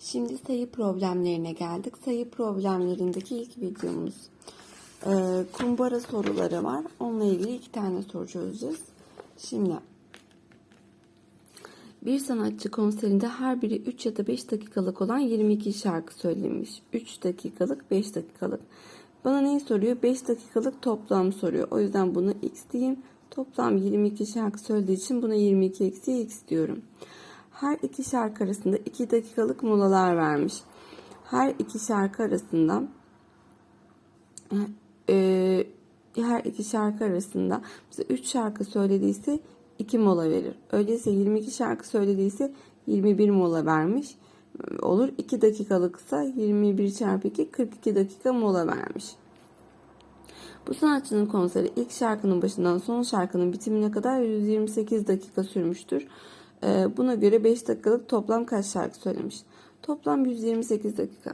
Şimdi sayı problemlerine geldik. Sayı problemlerindeki ilk videomuz. Ee, kumbara soruları var. Onunla ilgili iki tane soru çözeceğiz. Şimdi bir sanatçı konserinde her biri 3 ya da 5 dakikalık olan 22 şarkı söylemiş. 3 dakikalık, 5 dakikalık. Bana neyi soruyor? 5 dakikalık toplam soruyor. O yüzden bunu x diyeyim. Toplam 22 şarkı söylediği için buna 22 eksi x diyorum. Her iki şarkı arasında 2 dakikalık molalar vermiş. Her iki şarkı arasında e, her iki şarkı arasında bize 3 şarkı söylediyse 2 mola verir. Öyleyse 22 şarkı söylediyse 21 mola vermiş olur. 2 dakikalıksa 21 çarpı 2 42 dakika mola vermiş. Bu sanatçının konseri ilk şarkının başından son şarkının bitimine kadar 128 dakika sürmüştür. Ee, buna göre 5 dakikalık toplam kaç şarkı söylemiş? Toplam 128 dakika.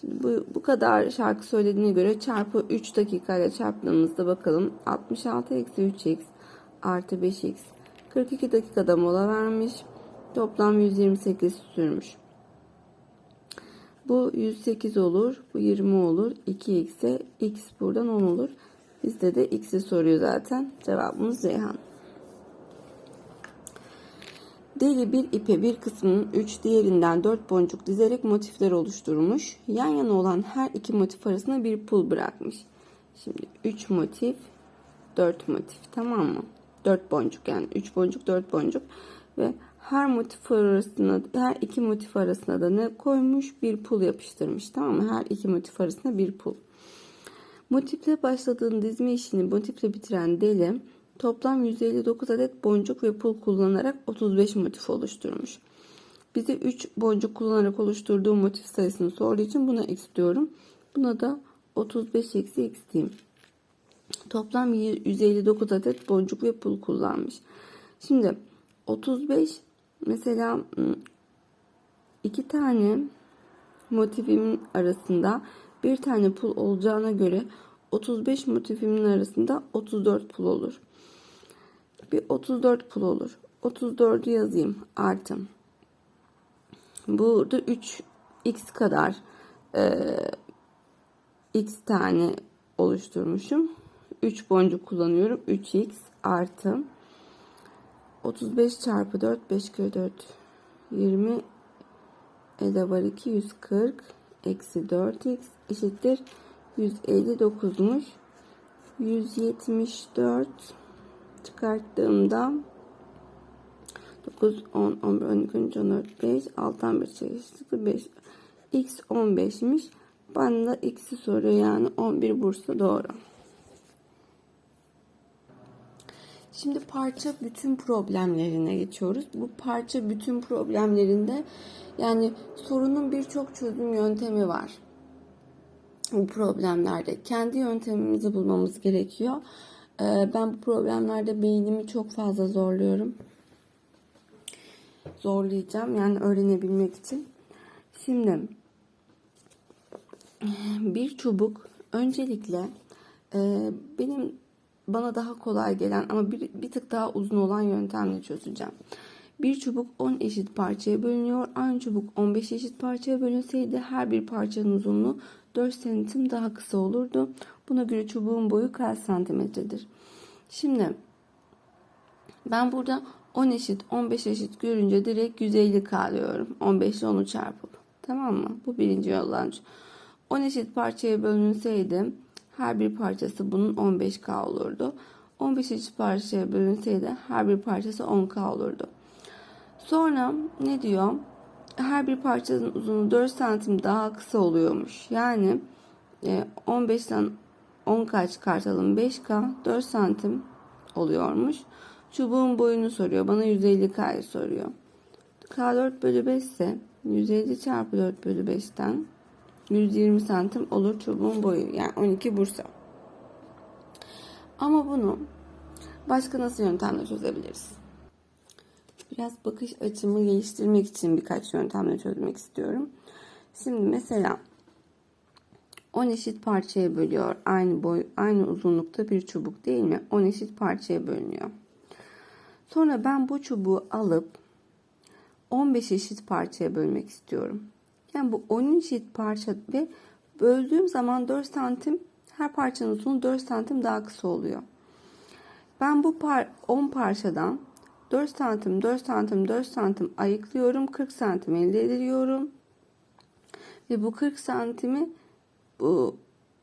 Şimdi bu, bu kadar şarkı söylediğine göre çarpı 3 dakika ile çarptığımızda bakalım 66 eksi 3x artı 5x 42 dakikada mola vermiş. Toplam 128 sürmüş. Bu 108 olur. Bu 20 olur. 2x'e x buradan 10 olur. Bizde de x'i soruyor zaten. Cevabımız Ceyhan. Deli bir ipe bir kısmının 3 diğerinden 4 boncuk dizerek motifler oluşturmuş. Yan yana olan her iki motif arasında bir pul bırakmış. Şimdi 3 motif 4 motif tamam mı? 4 boncuk yani 3 boncuk 4 boncuk ve her motif arasında her iki motif arasında da ne koymuş? Bir pul yapıştırmış tamam mı? Her iki motif arasında bir pul. Motifle başladığın dizme işini motifle bitiren deli toplam 159 adet boncuk ve pul kullanarak 35 motif oluşturmuş. Bize 3 boncuk kullanarak oluşturduğu motif sayısını sorduğu için buna x diyorum. Buna da 35 eksi x diyeyim. Toplam 159 adet boncuk ve pul kullanmış. Şimdi 35 mesela iki tane motifimin arasında bir tane pul olacağına göre 35 motifimin arasında 34 pul olur. Bir 34 pul olur. 34'ü yazayım artı. Burada 3 x kadar e, x tane oluşturmuşum. 3 boncuk kullanıyorum. 3x artı 35 çarpı 4 5 kere 4 20 elde var 2 140 eksi 4x eşittir 159'muş 174 çıkarttığımda 9 10 11 12 13 14 5 6'dan 1 çeşitli 5 x 15'miş bana da x'i soruyor yani 11 Bursa doğru. Şimdi parça bütün problemlerine geçiyoruz. Bu parça bütün problemlerinde yani sorunun birçok çözüm yöntemi var. Bu problemlerde kendi yöntemimizi bulmamız gerekiyor. Ee, ben bu problemlerde beynimi çok fazla zorluyorum. Zorlayacağım yani öğrenebilmek için. Şimdi bir çubuk öncelikle e, benim bana daha kolay gelen ama bir, bir tık daha uzun olan yöntemle çözeceğim. Bir çubuk 10 eşit parçaya bölünüyor. Aynı çubuk 15 eşit parçaya bölünseydi her bir parçanın uzunluğu 4 santim daha kısa olurdu. Buna göre çubuğun boyu kaç santimetredir? Şimdi ben burada 10 eşit 15 eşit görünce direkt 150 kalıyorum. 15 ile 10'u çarpıp. Tamam mı? Bu birinci yollanış. 10 eşit parçaya bölünseydi her bir parçası bunun 15K olurdu. 15 eşit parçaya bölünseydi her bir parçası 10K olurdu. Sonra ne diyor? Her bir parçanın uzunluğu 4 santim daha kısa oluyormuş. Yani 15'ten 10K çıkartalım 5K 4 santim oluyormuş. Çubuğun boyunu soruyor. Bana 150K'yı soruyor. K 4 bölü 5 ise 150 çarpı 4 bölü 5'ten 120 santim olur çubuğun boyu. Yani 12 Bursa. Ama bunu başka nasıl yöntemle çözebiliriz? Biraz bakış açımı geliştirmek için birkaç yöntemle çözmek istiyorum. Şimdi mesela 10 eşit parçaya bölüyor. Aynı boy, aynı uzunlukta bir çubuk değil mi? 10 eşit parçaya bölünüyor. Sonra ben bu çubuğu alıp 15 eşit parçaya bölmek istiyorum. Yani bu 10 eşit parça ve böldüğüm zaman 4 santim her parçanın uzunluğu 4 santim daha kısa oluyor. Ben bu par 10 parçadan 4 santim 4 santim 4 santim ayıklıyorum. 40 santim elde ediyorum. Ve bu 40 santimi bu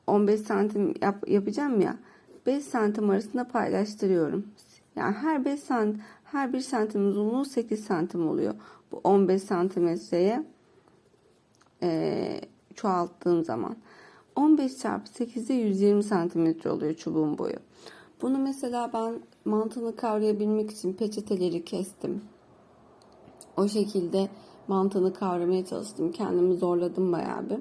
15 santim yap, yapacağım ya 5 santim arasında paylaştırıyorum. Yani her 5 santim her 1 santim uzunluğu 8 santim oluyor. Bu 15 santimetreye e, çoğalttığım zaman. 15 çarpı 8'de 120 santimetre oluyor çubuğun boyu. Bunu mesela ben mantığını kavrayabilmek için peçeteleri kestim. O şekilde mantığını kavramaya çalıştım. Kendimi zorladım bayağı bir.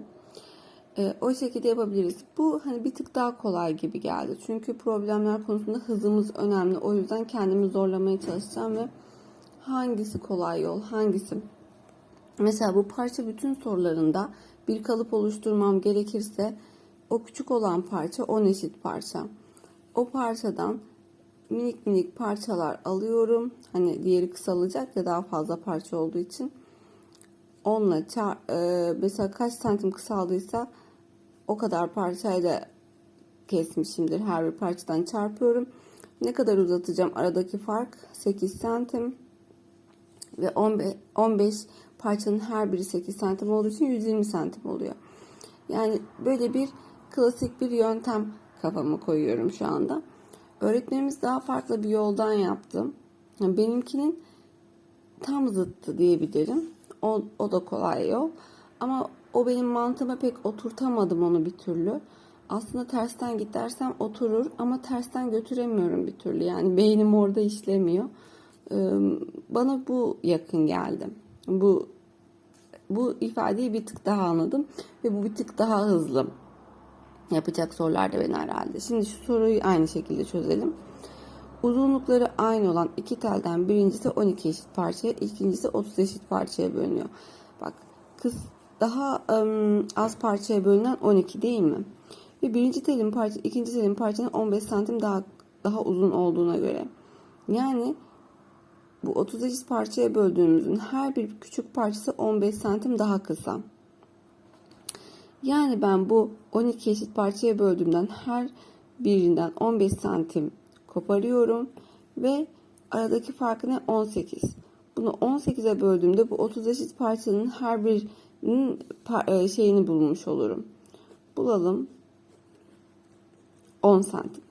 E, o şekilde yapabiliriz. Bu hani bir tık daha kolay gibi geldi. Çünkü problemler konusunda hızımız önemli. O yüzden kendimi zorlamaya çalışacağım ve hangisi kolay yol, hangisi? Mesela bu parça bütün sorularında bir kalıp oluşturmam gerekirse o küçük olan parça 10 eşit parça. O parçadan minik minik parçalar alıyorum. Hani diğeri kısalacak ya daha fazla parça olduğu için. Onunla çar, e, mesela kaç santim kısaldıysa o kadar parçayla kesmişimdir. Her bir parçadan çarpıyorum. Ne kadar uzatacağım? Aradaki fark 8 santim ve 15, 15 parçanın her biri 8 santim olduğu için 120 santim oluyor. Yani böyle bir klasik bir yöntem kafama koyuyorum şu anda. Öğretmenimiz daha farklı bir yoldan yaptı. Yani benimkinin tam zıttı diyebilirim. O, o da kolay yol. Ama o benim mantığıma pek oturtamadım onu bir türlü. Aslında tersten git dersem oturur ama tersten götüremiyorum bir türlü. Yani beynim orada işlemiyor. Bana bu yakın geldi. Bu bu ifadeyi bir tık daha anladım ve bu bir tık daha hızlı yapacak sorular da beni herhalde. Şimdi şu soruyu aynı şekilde çözelim. Uzunlukları aynı olan iki telden birincisi 12 eşit parçaya, ikincisi 30 eşit parçaya bölünüyor. Bak kız daha ım, az parçaya bölünen 12 değil mi? Ve birinci telin parça, ikinci telin parçanın 15 santim daha daha uzun olduğuna göre. Yani bu 30 eşit parçaya böldüğümüzün her bir küçük parçası 15 santim daha kısa. Yani ben bu 12 eşit parçaya böldüğümden her birinden 15 santim koparıyorum ve aradaki farkı ne? 18. Bunu 18'e böldüğümde bu 30 eşit parçanın her birinin şeyini bulmuş olurum. Bulalım. 10 santim.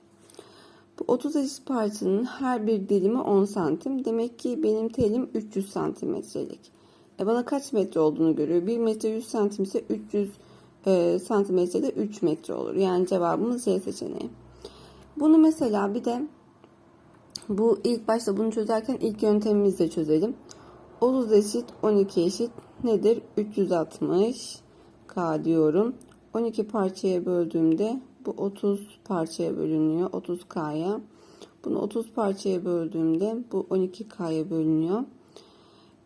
Bu 30 eşit parçanın her bir dilimi 10 santim. Demek ki benim telim 300 santimetrelik. E bana kaç metre olduğunu görüyor. 1 metre 100 santim ise 300 e, santimetrede 3 metre olur. Yani cevabımız C seçeneği. Bunu mesela bir de bu ilk başta bunu çözerken ilk yöntemimizle çözelim. 30 eşit 12 eşit nedir? 360 K diyorum. 12 parçaya böldüğümde bu 30 parçaya bölünüyor. 30K'ya. Bunu 30 parçaya böldüğümde bu 12K'ya bölünüyor.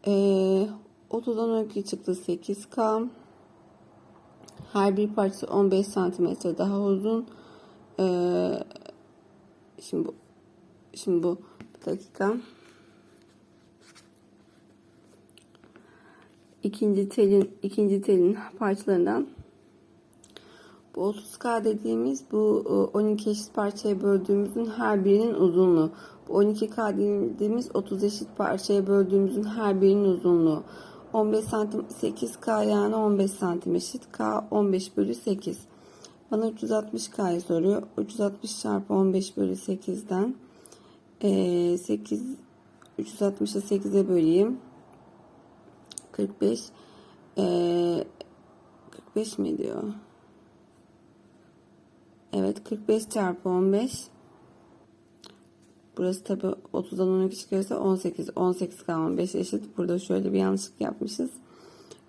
Ee, 30'dan 12 çıktı 8K. Her bir parça 15 santimetre daha uzun. Ee, şimdi bu şimdi bu bir dakika. İkinci telin ikinci telin parçalarından bu 30K dediğimiz bu 12 eşit parçaya böldüğümüzün her birinin uzunluğu. Bu 12K dediğimiz 30 eşit parçaya böldüğümüzün her birinin uzunluğu. 15 santim 8K yani 15 santim eşit. K 15 bölü 8. Bana 360K'yı soruyor. 360 çarpı 15 bölü 8'den e, 8 360'ı 8'e böleyim. 45 e, 45 mi diyor? Evet 45 çarpı 15 Burası tabi 30'dan 12 çıkarsa 18. 18 kalan 15 eşit. Burada şöyle bir yanlışlık yapmışız.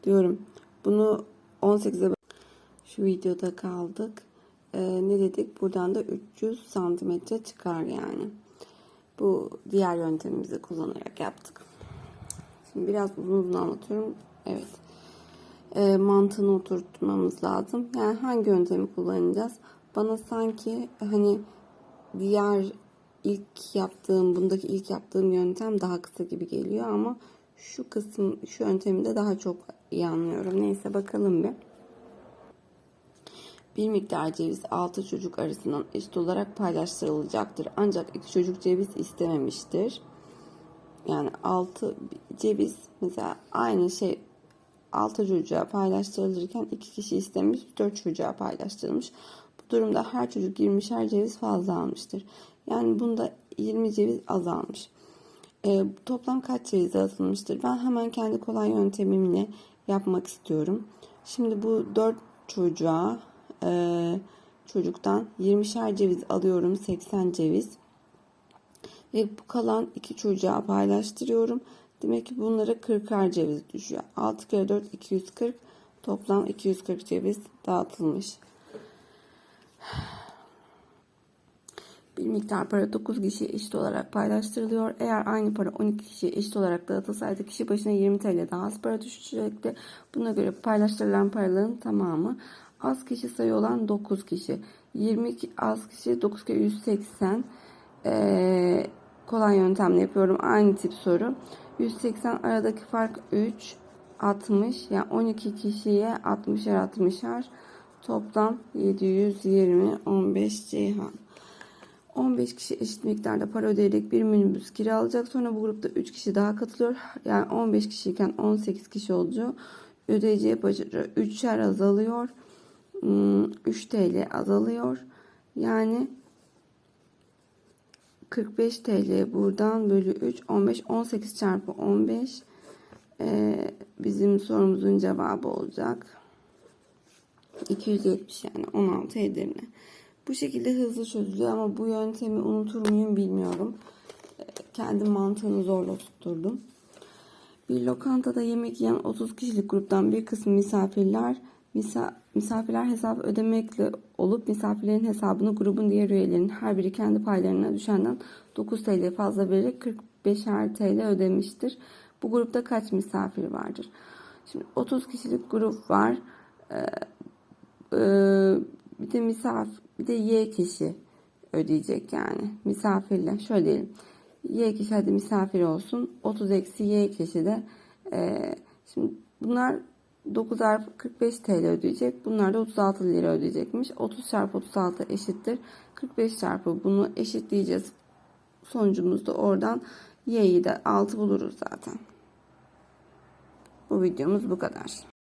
Diyorum. Bunu 18'e şu videoda kaldık. Ee, ne dedik? Buradan da 300 santimetre çıkar yani. Bu diğer yöntemimizi kullanarak yaptık. Şimdi biraz uzun uzun anlatıyorum. Evet. E, mantığını oturtmamız lazım. Yani hangi yöntemi kullanacağız? Bana sanki hani diğer ilk yaptığım, bundaki ilk yaptığım yöntem daha kısa gibi geliyor ama şu kısım, şu yöntemde daha çok iyi anlıyorum. Neyse bakalım bir. Bir miktar ceviz 6 çocuk arasından eşit olarak paylaştırılacaktır. Ancak iki çocuk ceviz istememiştir. Yani 6 ceviz mesela aynı şey 6 çocuğa paylaştırılırken 2 kişi istemiş 4 çocuğa paylaştırılmış. Bu durumda her çocuk 20'şer ceviz fazla almıştır. Yani bunda 20 ceviz azalmış. E, toplam kaç ceviz atılmıştır? Ben hemen kendi kolay yöntemimle yapmak istiyorum. Şimdi bu 4 çocuğa e, çocuktan 20'şer ceviz alıyorum. 80 ceviz. Ve bu kalan iki çocuğa paylaştırıyorum. Demek ki bunlara 40'ar ceviz düşüyor. 6 kere 4 240. Toplam 240 ceviz dağıtılmış. Bir miktar para 9 kişiye eşit olarak paylaştırılıyor. Eğer aynı para 12 kişiye eşit olarak dağıtılsaydı kişi başına 20 TL daha az para düşecekti. Buna göre paylaştırılan paraların tamamı az kişi sayı olan 9 kişi. 20 ki- az kişi 9 kere 180 ee, kolay yöntemle yapıyorum. Aynı tip soru. 180 aradaki fark 3 60 yani 12 kişiye 60'er 60'er toplam 720 15 Ceyhan. 15 kişi eşit miktarda para ödeyerek bir minibüs kiralayacak. Sonra bu grupta 3 kişi daha katılıyor. Yani 15 kişiyken 18 kişi oluyor. Ödeyeceği başarı 3'er azalıyor. Hmm, 3 TL azalıyor. Yani 45 TL buradan bölü 3 15 18 çarpı 15 Ee, bizim sorumuzun cevabı olacak. 270 yani 16 Edirne. Bu şekilde hızlı çözülüyor ama bu yöntemi unutur muyum bilmiyorum. Ee, Kendi mantığını zorla tutturdum. Bir lokantada yemek yiyen 30 kişilik gruptan bir kısmı misafirler misa- misafirler hesabı ödemekle olup misafirlerin hesabını grubun diğer üyelerinin her biri kendi paylarına düşenden 9 TL fazla vererek 45'er TL ödemiştir. Bu grupta kaç misafir vardır? Şimdi 30 kişilik grup var. Ee, e, bir de misafir bir de Y kişi ödeyecek yani misafirle. Şöyle diyelim. Y kişi hadi misafir olsun. 30 eksi Y kişi de e, şimdi bunlar 9 çarpı 45 TL ödeyecek. Bunlar da 36 lira ödeyecekmiş. 30 çarpı 36 eşittir. 45 çarpı bunu eşitleyeceğiz. Sonucumuzda oradan Y'yi de 6 buluruz zaten. Bu videomuz bu kadar.